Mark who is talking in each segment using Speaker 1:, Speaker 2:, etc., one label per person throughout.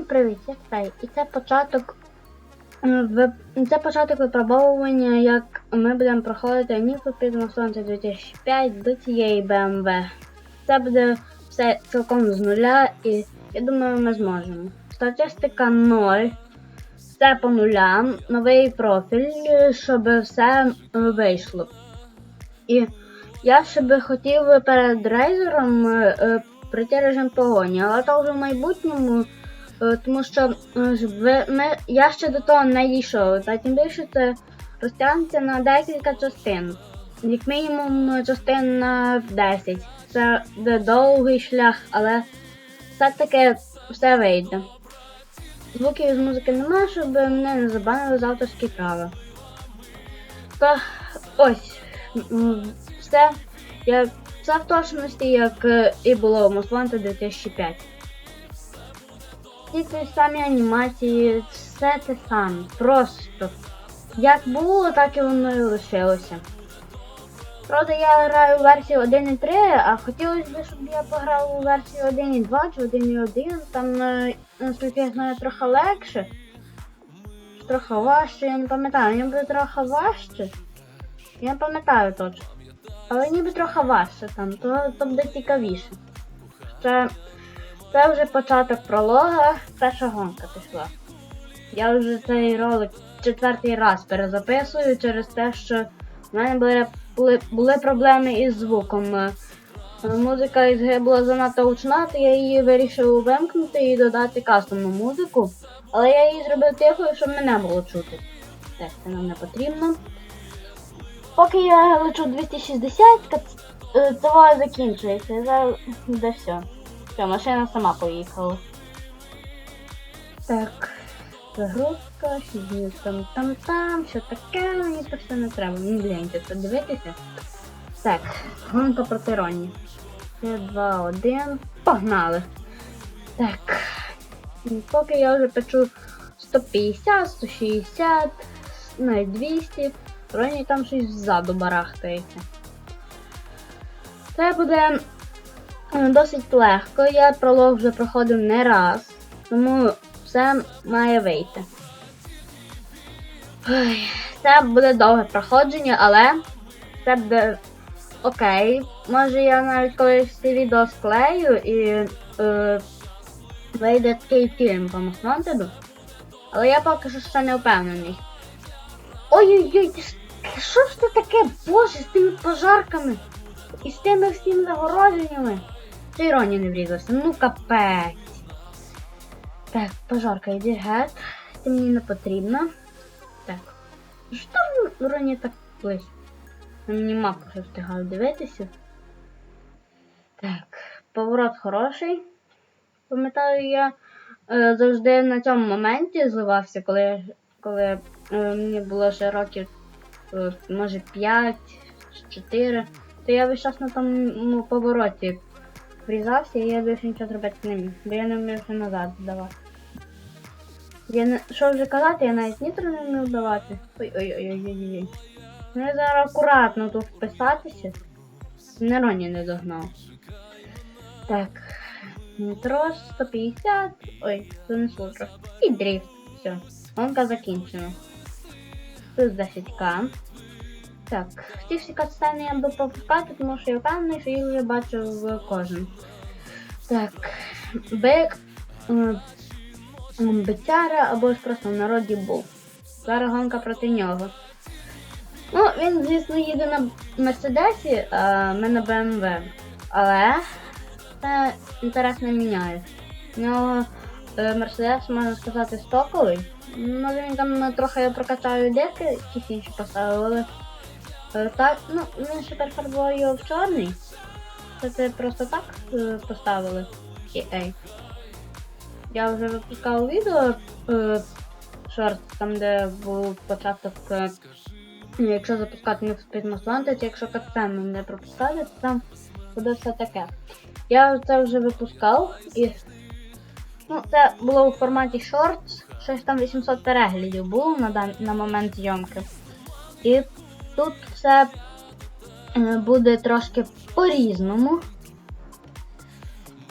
Speaker 1: Всім привіт, я Фей. І це початок. Це початок випробовування, як ми будемо проходити Ніфу під мостом 2005 до цієї BMW. Це буде все цілком з нуля, і я думаю, ми зможемо. Статистика 0. Все по нулям, новий профіль, щоб все вийшло. І я ще би хотів перед рейзером е, е, прийти режим погоні, але то вже в майбутньому, тому що е, ж ви, ми, я ще до того не дійшов. Та тим більше це розтягнеться на декілька частин. Як мінімум частин на 10. Це буде довгий шлях, але все-таки все вийде. Звуків з музики нема, щоб мене не забанили з авторські права. То ось все як все в точності, як е, і було в Most 2005. Ті ті самі анімації, все те саме. Просто як було, так і воно і лишилося. Правда, я граю в версії 1.3, а хотілося б, щоб я пограв у версії 1.2 чи 1.1. Там, е, наскільки я знаю, трохи легше. Трохи важче, я не пам'ятаю, ніби трохи важче. Я не пам'ятаю точно. Але ніби трохи важче там, то, то буде цікавіше. Це, це вже початок пролога, перша гонка пішла. Я вже цей ролик четвертий раз перезаписую через те, що в мене були, були, проблеми із звуком. Музика із була занадто гучна, то я її вирішив вимкнути і додати кастомну музику. Але я її зробив тихою, щоб мене було чути. Так, це нам не потрібно. Поки я лечу 260, кац- е, закінчується. Зараз буде все. Все, машина сама поїхала. Так, загрузка, 6 там там там, що таке, мені це все не треба. Мені гляньте це дивитися. Так, гонка проти Ронні. 3, 2, 1. Погнали. Так. Поки я вже печу 150, 160, навіть 200. Роні там щось ззаду барахтається. Це буде досить легко. Я пролог вже проходив не раз, тому все має вийти. Ой, Це буде довге проходження, але це буде окей. Може я навіть колись ці відео склею і е, вийде такий фільм по Мосмонтеду. Але я поки що ще не впевнений. Ой-ой-ой, що ж це таке, боже, з тими пожарками і з тими всіми загородженнями. Це іронія не врізався, ну капець. Так, пожарка, йди геть. Ти мені не потрібна. Так. Що там іронія так близько? На мені мапу вже встигаю дивитися. Так, поворот хороший. Пам'ятаю, я е, завжди на цьому моменті зливався, коли, коли е, мені було ще років, е, може 5 4, то я весь час на тому повороті врізався і я більше нічого зробити не міг, бо я не вмів ще назад здавати. Я не, що вже казати, я навіть нітро не вмів давати. Ой-ой-ой-ой-ой. Ну я зараз акуратно тут вписатися. Не Роні не догнав. Так. Нітро 150. Ой, занесло трохи. І дріфт. Все. Гонка закінчена. Тут 10к. Так, ці всі катсцени я буду пропускати, тому що я впевнений, що їх вже бачив кожен. Так, бик, м, або ж просто в народі був. Зараз гонка проти нього. Ну, він, звісно, їде на Мерседесі, а ми на БМВ. Але це інтерес не міняє. У нього е, Мерседес, можна сказати, стоковий. Може він там трохи прокачає диски, якісь інші е, так, ну, він ще перефарбував його в чорний. Це це просто так е, поставили. EA. Я вже випускав відео е, шорт, там де був початок. Е, якщо запускати не Wanted, якщо катсцену не пропускати, то там буде все таке. Я це вже випускав і. Ну, це було у форматі шортс, щось там 800 переглядів було на, дан... на момент зйомки. І тут все е, буде трошки по-різному.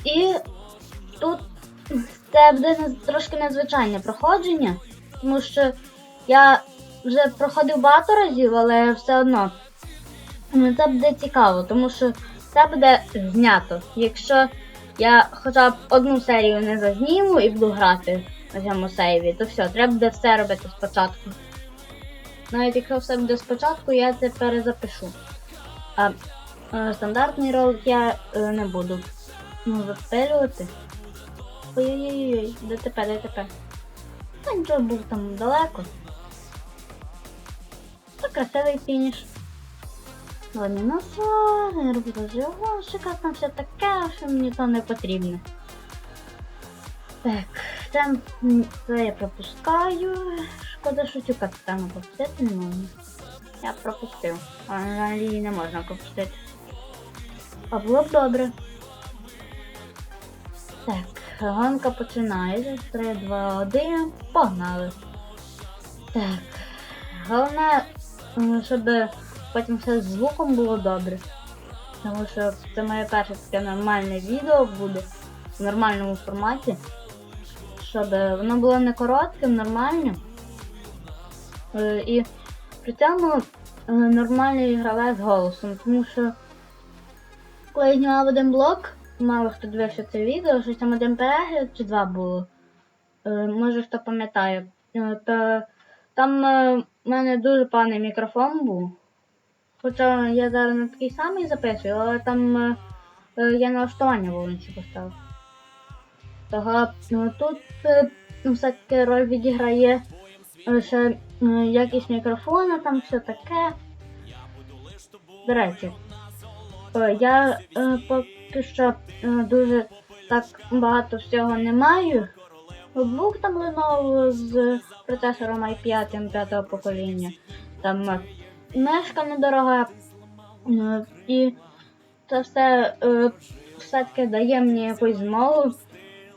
Speaker 1: І тут це буде трошки незвичайне проходження, тому що я вже проходив багато разів, але все одно ну, це буде цікаво, тому що це буде знято. Якщо я хоча б одну серію не зазніму і буду грати на цьому сейві, то все, треба буде все робити спочатку. Навіть якщо все буде спочатку, я це перезапишу. А стандартний ролик я е, не буду ну, запилювати. Ой-ой-ой, ДТП, ДТП. Та нічого був там далеко. Та красивий фініш. Ладно, назад, не роблю розігонщика, там все таке, що мені то не потрібно. Так, це, це я пропускаю. Шкода, що цю катану пропустити не можна. Я пропустив. А її не можна пропустити. А було б добре. Так, гонка починається. 3, 2, 1. Погнали. Так. Головне, щоб потім все з звуком було добре. Тому що це моє перше таке нормальне відео буде в нормальному форматі. Щоб воно було не коротким, нормальним. Е, І при цьому е, нормальний гравець голосом. Тому що коли я знімав один блок, мало хто дивився це відео, щось там один перегляд чи два було. Е, Може хто пам'ятає. То там в мене дуже поганий мікрофон був. Хоча я зараз не такий самий записую, але там я налаштування вулиці поставив. Того ну, тут е, ну, все-таки роль відіграє лише якість мікрофона, там все таке. До речі, е, я е, поки що дуже так багато всього не маю. Ноутбук там Lenovo з процесором i5 п'ятого покоління. Там мешка недорога. І це все все-таки дає мені якусь змогу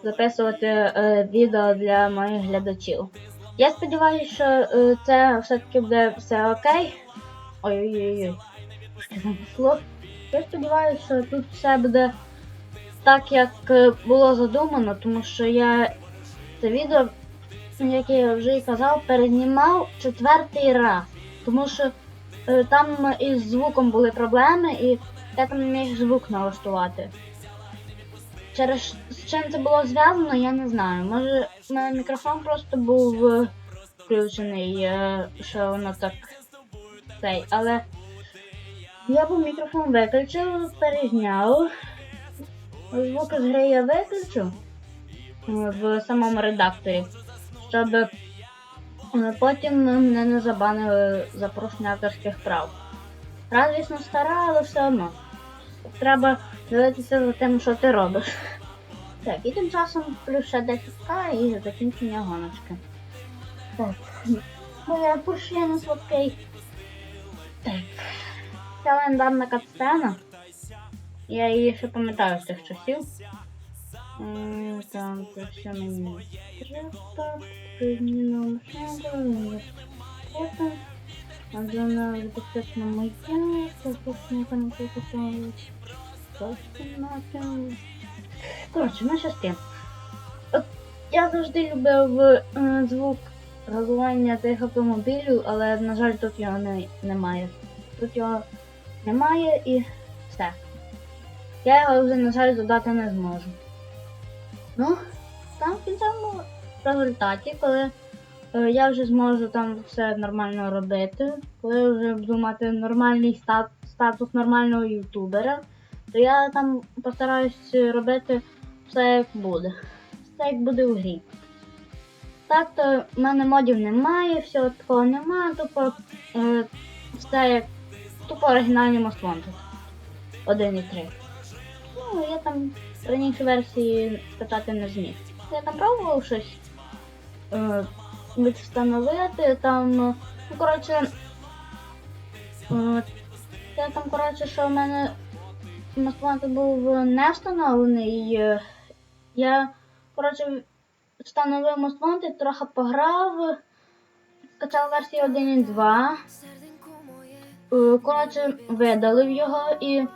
Speaker 1: записувати е, відео для моїх глядачів. Я сподіваюся, що е, це все-таки буде все окей. Ой-ой-ой. Я сподіваюся, що тут все буде так, як е, було задумано, тому що я це відео, як я вже і казав, перезнімав четвертий раз. Тому що е, там із звуком були проблеми, і я там не міг звук налаштувати. Через з чим це було зв'язано, я не знаю. Може, в мене мікрофон просто був е, включений, е, що воно так цей, але я був мікрофон виключив, перезняв. Звук з гри я виключив е, в самому редакторі, щоб потім мене не забанили за порушення авторських прав. Гра, звісно, стара, але все одно. Треба дивитися за тим, що ти робиш. Так, і тим часом плюс ще 10к і закінчення гоночки. Так. Моя пушина слабкий. Так. Ця легендарна катсцена. Я її ще пам'ятаю з тих часів. Там це мені треба. Прийміно машину. Вона безпечно моя. Це там Просто Коротше, що з тим. От я завжди любив е, звук газування цих автомобілів, але, на жаль, тут його не, немає. Тут його немає і все. Я його вже, на жаль, додати не зможу. Ну, там в кінцевому результаті, коли е, я вже зможу там все нормально робити, коли вже буду мати нормальний стат, статус нормального ютубера, то я там постараюсь робити все як буде. Все як буде у грі. Так то в мене модів немає, всього такого немає, тупо е, все як тупо оригінальні Most Wanted. 1 і 3. Ну, я там раніше версії скачати не зміг. Я там пробував щось е, встановити, там, ну, коротше, е, я там, коротше, що в мене Москва був не встановлений. е, Я, коротше, встановив Москванти, трохи пограв, скачав версію 1 і 2. Е, Коротше, видалив його і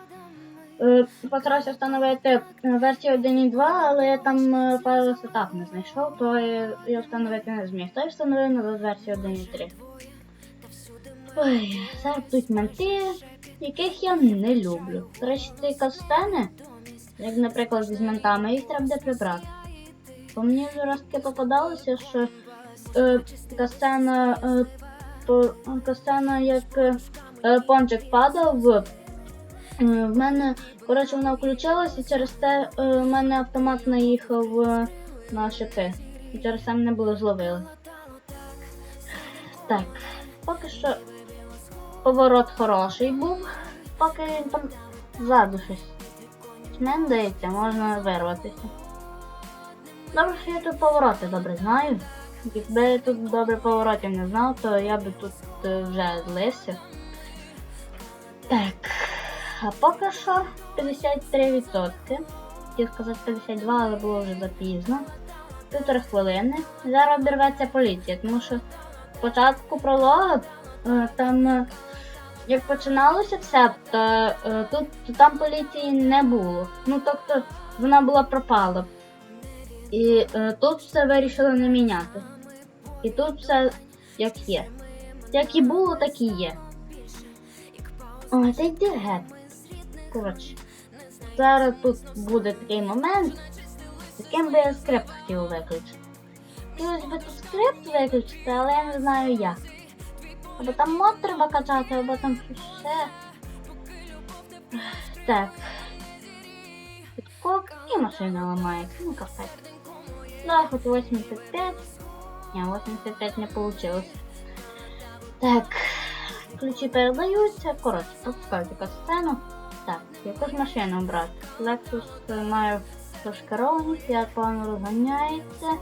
Speaker 1: е, постарався встановити е, версію 1.2, але я там е, файл сетап не знайшов, то я встановити не зміг. То я встановив нову версію 1.3. Ой, зараз тут менти, яких я не люблю. Ці кастени, як, наприклад, з ментами, їх треба буде прибрати. Бо мені вже раз таки попадалося, що е, кастена, е, то, кастена як е, е, пончик падав, в, е, в мене, коротше, вона включилась і через те е, в мене автомат наїхав е, на шипи. І через це мене було зловили. Так, поки що поворот хороший був, поки він там ззаду щось. Мені здається, можна вирватися. Добре, що я тут повороти добре знаю. Якби я тут добре поворотів не знав, то я би тут е, вже злився. Так. А поки що 53%. Хотів сказати 52, але було вже запізно. Півтори хвилини. Зараз обірветься поліція, тому що спочатку пролога е, там. Як починалося все, то, е, тут то там поліції не було. Ну тобто вона була пропала. І е, тут все вирішили не міняти. І тут все як є. Як і було, так і є. Ой, та йди геть. Коротше. Зараз тут буде такий момент, яким би я скрипт хотів виключити. Хотілося б тут скрипт виключити, але я не знаю як. Або там мод треба качати, або там ще. Так. Підкок і машина ламається. Ну капець. Да, хоть 85. Не, 85 не получилось. Так. Ключі передаються. Коротше, пропускаю тільки сцену. Так, якусь машину брати. Lexus має пошкерованість, як погано розганяється.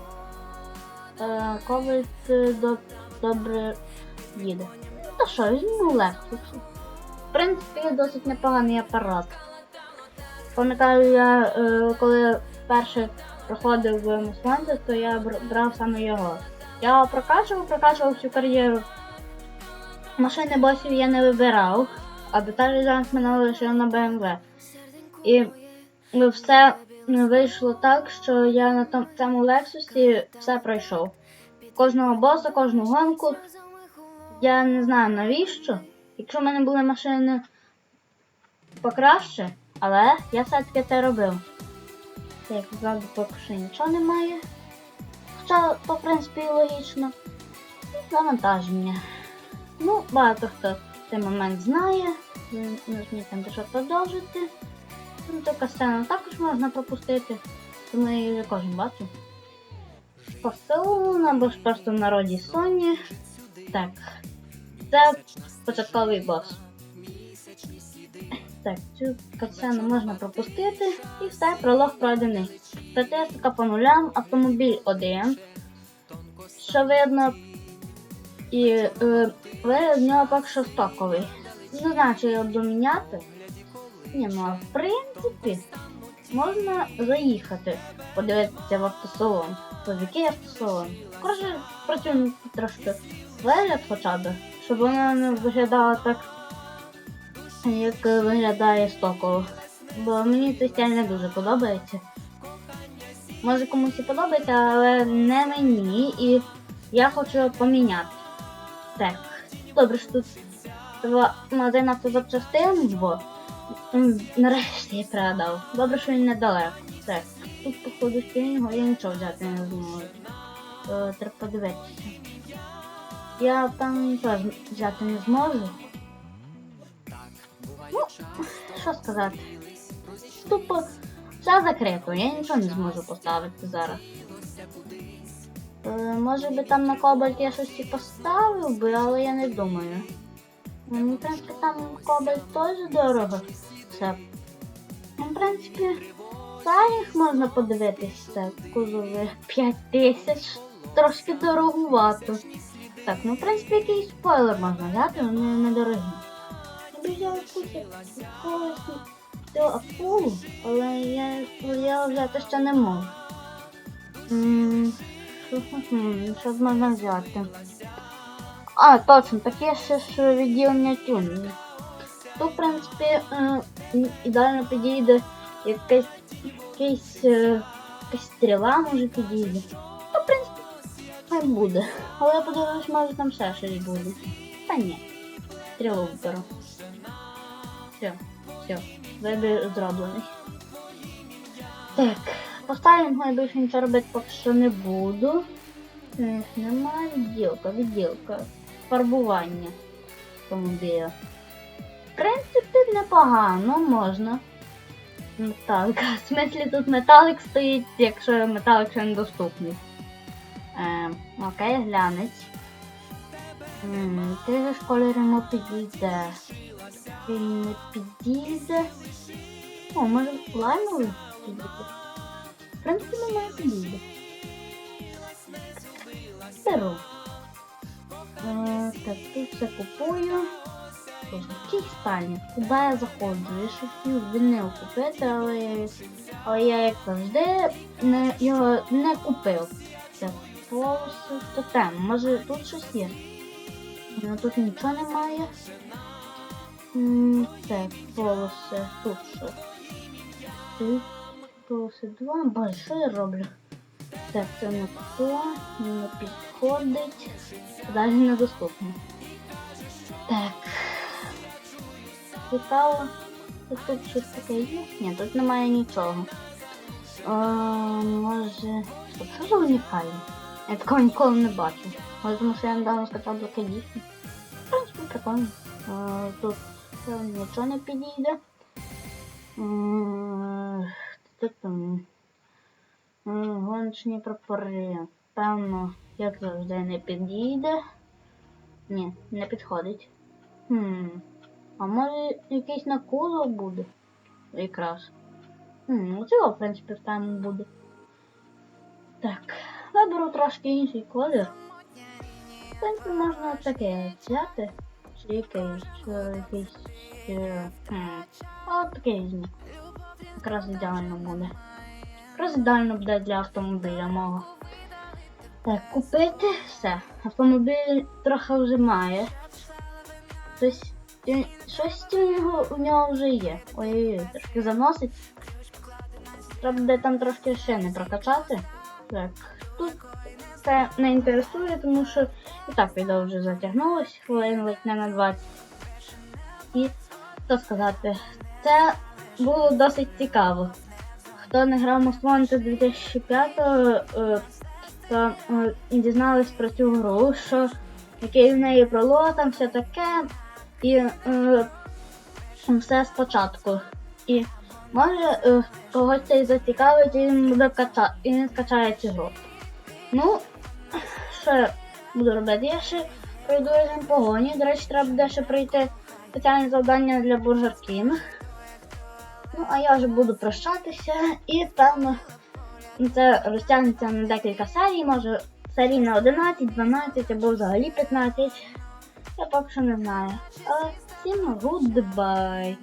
Speaker 1: Е, Ковальт е, добре їде. Та що, візьму Lexus. В принципі, досить непоганий апарат. Пам'ятаю, я е, коли вперше проходив в Мусланді, то я брав саме його. Я прокачував, прокачував всю кар'єру. Машини босів я не вибирав, а деталі зараз мене лишив на BMW. І все вийшло так, що я на том, цьому Лексусі все пройшов. Кожного боса, кожну гонку. Я не знаю навіщо. Якщо в мене були машини покраще, але я все-таки це робив. Так, ззаду поки що нічого немає. Хоча, в принципі, логічно. І Завантаження. Ну, багато хто цей момент знає. Нажміть там що продовжити. Ну, така сцена також можна пропустити. Тому я її кожен бачив. Посилу або ж просто в народі Sony. Так. Це початковий бос. Так, цю катсцену можна пропустити і все, пролог пройдений. Статистика по нулям, автомобіль 1. Що видно, і е, вигляд в нього поки що стоковий. Не знаю, чи його доміняти. Ні, ну а в принципі можна заїхати, подивитися в автосалон. То в який автосалон? Коротше, працюємо трошки вигляд хоча б, щоб воно не виглядало так як виглядає стоково. Бо мені цей стиль не дуже подобається. Може комусь і подобається, але не мені. І я хочу поміняти. Так, добре, що тут два магазин автозапчастин, бо нарешті я передав. Добре, що він недалеко. Так, тут походу стільного я нічого взяти не зможу. Е, Треба подивитися. Я там нічого взяти не зможу. Ну, що сказати? Тупо все закрито, я нічого не зможу поставити зараз. Е, може би там на кобальт я щось і поставив би, але я не думаю. Ну, в принципі, там кобальт теж дорого. Все. Ну, в принципі, їх можна подивитись. Це кузови 5 тисяч. Трошки дороговато. Так, ну в принципі якийсь спойлер можна взяти, вони недорогі. Я якусь якогось цього акулу, але я, я взяти ще не можу. Що хм, можна взяти? А, точно, таке ще ж відділення тюнінгу. то, в принципі, е, ідеально підійде якась, якась, е, якась стріла може підійде. Хай буде. Але я подивлюсь, може там ще щось буде. Та ні. Стрілу виберу. Все, все, вибір зроблений. Так, поставимо, я більше нічого робити поки що не буду. Немає відділка, відділка. Фарбування автомобіля. В принципі, непогано, можна. Металик. В смислі тут металик стоїть, якщо металик ще недоступний. Ем, окей, глянець. Ти же кольор йому підійде. Він не підійде. О, може лаймовий. В принципі, немає підійде. Беру. Е, так, тут все купую. Який спальник? Куди я заходжу? Я ще хотів вінил купити, але, але я як завжди не, його не купив. Це волоси тотем. Може тут щось є? Ну тут нічого немає. Так, волоси. Тут що? Тут волоси два. Боже, що я роблю? Так, це не то, не підходить. Далі недоступно. Так. Цікаво. Тут, щось таке є? Ні, тут немає нічого. О, може. Що за унікальне? Я такого ніколи не бачив. Може, тому що я недавно скачав блокадісні. В принципі, прикольно. Е, Тут нічого не підійде. Тут там гоночні прапори. Певно, як завжди, не підійде. Ні, не підходить. Хм. А може якийсь на кузов буде? Якраз. Хм, ну цього, в принципі, в тему буде. Так, виберу трошки інший колір. В принципі, можна таке взяти. Чи якийсь, якийсь. е, от такий візьму. Якраз ідеально буде. Якраз ідеально буде для автомобіля мого. Так, купити все. Автомобіль трохи вже має. Щось, щось у нього, у нього вже є. Ой-ой-ой, трошки заносить. Треба буде там трошки ще не прокачати. Так, тут це не інтересує, тому що і так відео вже затягнулось, хвилин ледь не на 20. І що сказати, це було досить цікаво. Хто не грав Most Wanted 2005, е, то е, дізнались про цю гру, що який в неї пролог, там все таке, і е, все спочатку. І може когось це і зацікавить, і він буде кача... і він скачає цю гру. Ну, що буду робити? Я ще пройду режим погоні. До речі, треба буде ще пройти спеціальне завдання для King. Ну, а я вже буду прощатися і певно це розтягнеться на декілька серій, може серій на 11, 12 або взагалі 15. Я поки що не знаю. Але всім goodbye.